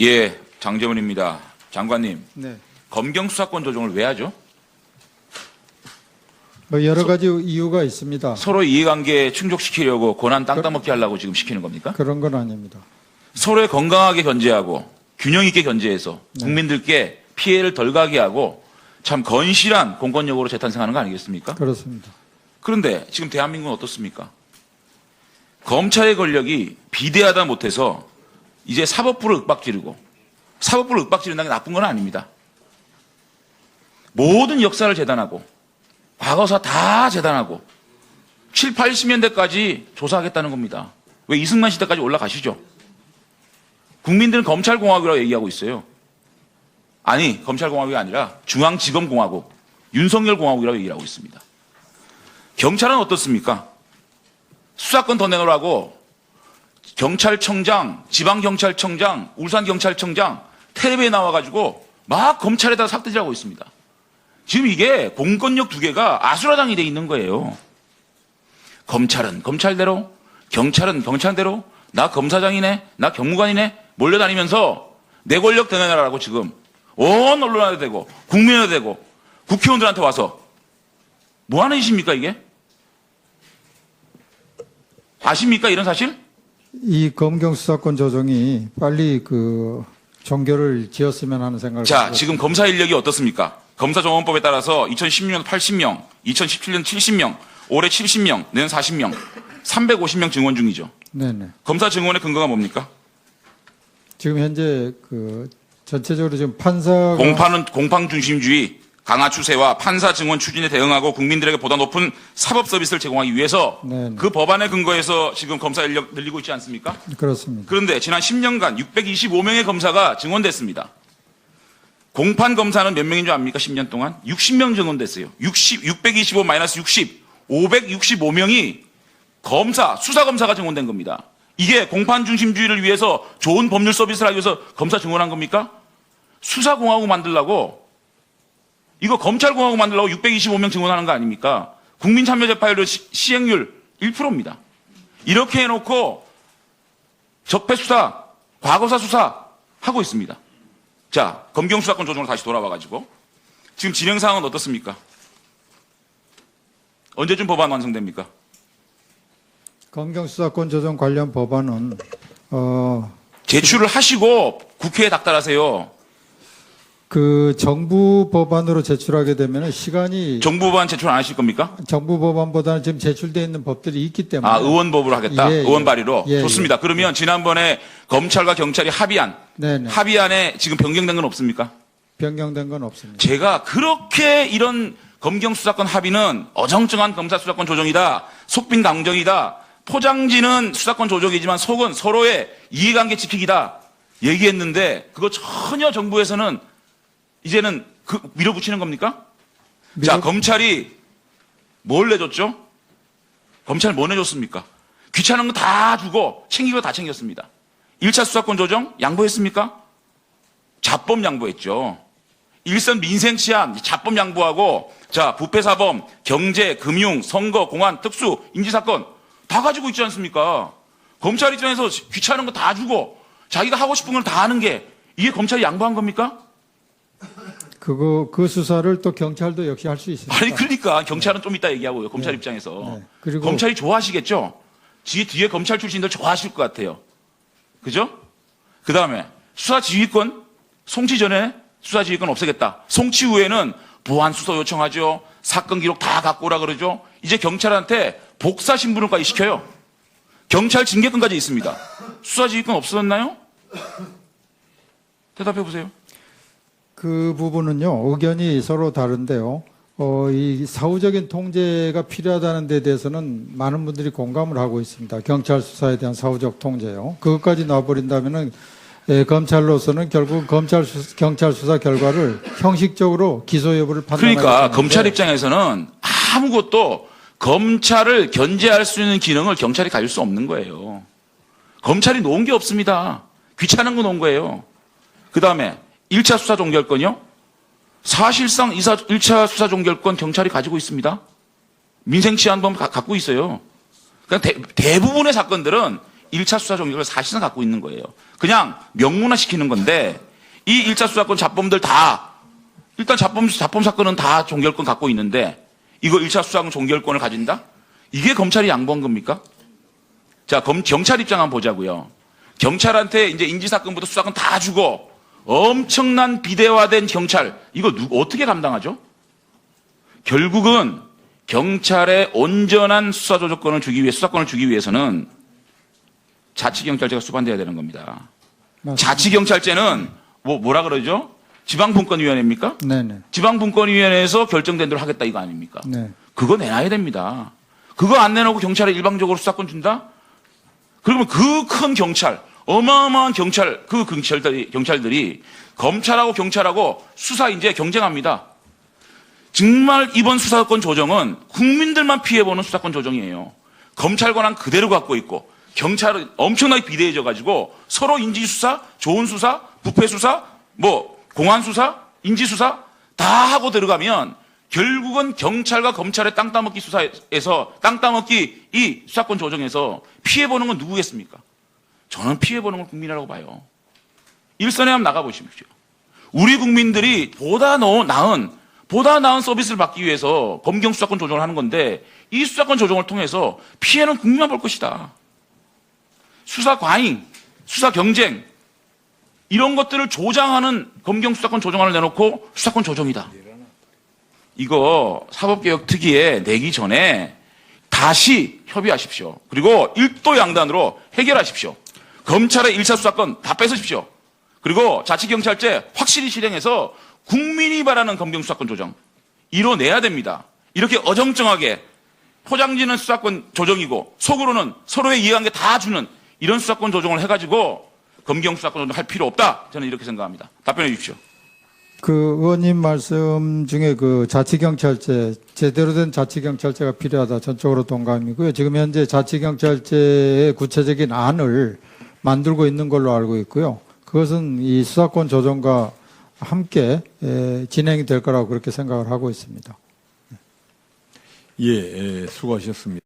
예, 장재원입니다. 장관님, 네. 검경 수사권 조정을 왜 하죠? 뭐 여러 가지 이유가 있습니다. 서로 이해관계 충족시키려고 고난 땅 따먹게 하려고 지금 시키는 겁니까? 그런 건 아닙니다. 서로의 건강하게 견제하고 균형 있게 견제해서 국민들께 피해를 덜 가게 하고 참 건실한 공권력으로 재탄생하는 거 아니겠습니까? 그렇습니다. 그런데 지금 대한민국은 어떻습니까? 검찰의 권력이 비대하다 못해서 이제 사법부를 윽박지르고 사법부를 윽박지른다는 게 나쁜 건 아닙니다. 모든 역사를 재단하고 과거사 다 재단하고 7, 80년대까지 조사하겠다는 겁니다. 왜 이승만 시대까지 올라가시죠? 국민들은 검찰공화국이라고 얘기하고 있어요. 아니, 검찰공화국이 아니라 중앙지검공화국, 윤석열공화국이라고 얘기를 하고 있습니다. 경찰은 어떻습니까? 수사권 더 내놓으라고 경찰청장, 지방경찰청장, 울산경찰청장 텔레비에 나와가지고 막 검찰에다 삭대질하고 있습니다. 지금 이게 공권력 두 개가 아수라장이 돼 있는 거예요. 검찰은 검찰대로, 경찰은 경찰대로, 나 검사장이네, 나 경무관이네, 몰려다니면서 내 권력 드러내라고 지금 온 언론한테 되고, 국민한테 되고, 국회의원들한테 와서 뭐 하는 짓입니까, 이게? 아십니까, 이런 사실? 이 검경 수사권 조정이 빨리 그 종결을 지었으면 하는 생각을 자, 가지고 지금 검사 인력이 어떻습니까? 검사 정원법에 따라서 2016년 80명, 2017년 70명, 올해 70명, 내년 40명, 350명 증원 중이죠. 네네. 검사 증원의 근거가 뭡니까? 지금 현재 그 전체적으로 지금 판사가 공판은 공판 중심주의, 강화 추세와 판사 증원 추진에 대응하고 국민들에게 보다 높은 사법 서비스를 제공하기 위해서 네네. 그 법안의 근거에서 지금 검사 인력 늘리고 있지 않습니까? 그렇습니다. 그런데 지난 10년간 625명의 검사가 증원됐습니다. 공판 검사는 몇 명인 줄 압니까? 10년 동안? 60명 증원됐어요. 60, 625 마이너스 60, 565명이 검사, 수사 검사가 증원된 겁니다. 이게 공판 중심주의를 위해서 좋은 법률 서비스를 하기 위해서 검사 증원한 겁니까? 수사 공화국 만들라고 이거 검찰공화국 만들라고 625명 증원하는 거 아닙니까? 국민 참여재판율 시- 시행률 1%입니다. 이렇게 해놓고 적폐 수사, 과거사 수사 하고 있습니다. 자, 검경 수사권 조정으로 다시 돌아와 가지고 지금 진행 상황은 어떻습니까? 언제쯤 법안 완성됩니까? 검경 수사권 조정 관련 법안은 어, 제출을 하시고 국회에 닥달하세요. 그 정부 법안으로 제출하게 되면 시간이 정부 법안 제출 안 하실 겁니까? 정부 법안보다는 지금 제출돼 있는 법들이 있기 때문에 아, 의원법으로 하겠다. 예, 예. 의원 발의로. 예, 좋습니다. 그러면 지난번에 검찰과 경찰이 합의한 네네 합의안에 지금 변경된 건 없습니까? 변경된 건 없습니다. 제가 그렇게 이런 검경 수사권 합의는 어정쩡한 검사 수사권 조정이다. 속빈 강정이다. 포장지는 수사권 조정이지만 속은 서로의 이해관계 지키기다. 얘기했는데 그거 전혀 정부에서는 이제는 그 밀어붙이는 겁니까? 자, 밀어- 검찰이 뭘 내줬죠? 검찰 뭐 내줬습니까? 귀찮은 거 다 주고 챙기고 다 챙겼습니다. 1차 수사권 조정 양보했습니까? 자법 양보했죠. 일선 민생 치안 자법 양보하고 자 부패 사범 경제 금융 선거 공안 특수 인지 사건 다 가지고 있지 않습니까? 검찰 입장에서 귀찮은 거 다 주고 자기가 하고 싶은 걸 다 하는 게 이게 검찰이 양보한 겁니까? 그거 그 수사를 또 경찰도 역시 할 수 있습니다. 아니 그러니까 경찰은 좀 이따 얘기하고요. 검찰 네. 입장에서 네. 그리고 검찰이 좋아하시겠죠. 뒤에 뒤에 검찰 출신들 좋아하실 것 같아요. 그죠? 그 다음에 수사 지휘권 송치 전에 수사 지휘권 없애겠다. 송치 후에는 보안 수사 요청하죠. 사건 기록 다 갖고 오라 그러죠. 이제 경찰한테 복사 신분을까지 시켜요. 경찰 징계권까지 있습니다. 수사 지휘권 없어졌나요? 대답해 보세요. 그 부분은요 의견이 서로 다른데요. 어, 이 사후적인 통제가 필요하다는 데 대해서는 많은 분들이 공감을 하고 있습니다. 경찰 수사에 대한 사후적 통제요. 그것까지 놔버린다면은 예, 검찰로서는 결국 검찰 수, 경찰 수사 결과를 형식적으로 기소 여부를 판단하기 그러니까 검찰 입장에서는 아무것도 검찰을 견제할 수 있는 기능을 경찰이 가질 수 없는 거예요. 검찰이 놓은 게 없습니다. 귀찮은 거 놓은 거예요. 그 다음에 1차 수사 종결권이요? 사실상 2차, 1차 수사 종결권 경찰이 가지고 있습니다. 민생 치안범 가- 갖고 있어요. 그냥 대, 대부분의 사건들은 1차 수사 종결을 사실상 갖고 있는 거예요. 그냥 명문화 시키는 건데 이 1차 수사권 자범들 다 일단 자범 자범 사건은 다 종결권 갖고 있는데 이거 1차 수사권 종결권을 가진다? 이게 검찰이 양보한 겁니까? 자, 검, 경찰 입장 한번 보자고요. 경찰한테 이제 인지사건부터 수사권 다 주고 엄청난 비대화된 경찰 이거 누 어떻게 감당하죠? 결국은 경찰의 온전한 수사 조정권을 주기 위해 수사권을 주기 위해서는 자치 경찰제가 수반돼야 되는 겁니다. 맞습니다. 자치 경찰제는 뭐 뭐라 그러죠? 지방분권위원회입니까? 네네. 지방분권위원회에서 결정된 대로 하겠다 이거 아닙니까? 네. 그거 내놔야 됩니다. 그거 안 내놓고 경찰에 일방적으로 수사권 준다? 그러면 그 큰 경찰, 어마어마한 경찰, 그 경찰들이, 경찰들이 검찰하고 경찰하고 수사 이제 경쟁합니다. 정말 이번 수사권 조정은 국민들만 피해보는 수사권 조정이에요. 검찰 권한 그대로 갖고 있고 경찰은 엄청나게 비대해져 가지고 서로 인지 수사, 좋은 수사, 부패 수사, 뭐 공안 수사, 인지 수사 다 하고 들어가면 결국은 경찰과 검찰의 땅 따먹기 수사에서 땅 따먹기 이 수사권 조정에서 피해 보는 건 누구겠습니까? 저는 피해 보는 건 국민이라고 봐요. 일선에 한번 나가 보십시오. 우리 국민들이 보다 더 나은 보다 나은 서비스를 받기 위해서 검경 수사권 조정을 하는 건데 이 수사권 조정을 통해서 피해는 국민만 볼 것이다. 수사 과잉, 수사 경쟁 이런 것들을 조장하는 검경 수사권 조정안을 내놓고 수사권 조정이다. 이거 사법개혁 특위에 내기 전에 다시 협의하십시오. 그리고 일도 양단으로 해결하십시오. 검찰의 1차 수사권 다 뺏으십시오. 그리고 자치경찰제 확실히 실행해서 국민이 바라는 검경 수사권 조정 이뤄내야 됩니다. 이렇게 어정쩡하게 포장지는 수사권 조정이고 속으로는 서로의 이해한 게다 주는 이런 수사권 조정을 해가지고 검경 수사권 조정 할 필요 없다. 저는 이렇게 생각합니다. 답변해 주십시오. 그 의원님 말씀 중에 그 자치경찰제 제대로 된 자치경찰제가 필요하다 전적으로 동감이고요. 지금 현재 자치경찰제의 구체적인 안을 만들고 있는 걸로 알고 있고요. 그것은 이 수사권 조정과 함께 에, 진행이 될 거라고 그렇게 생각을 하고 있습니다. 예, 예, 수고하셨습니다.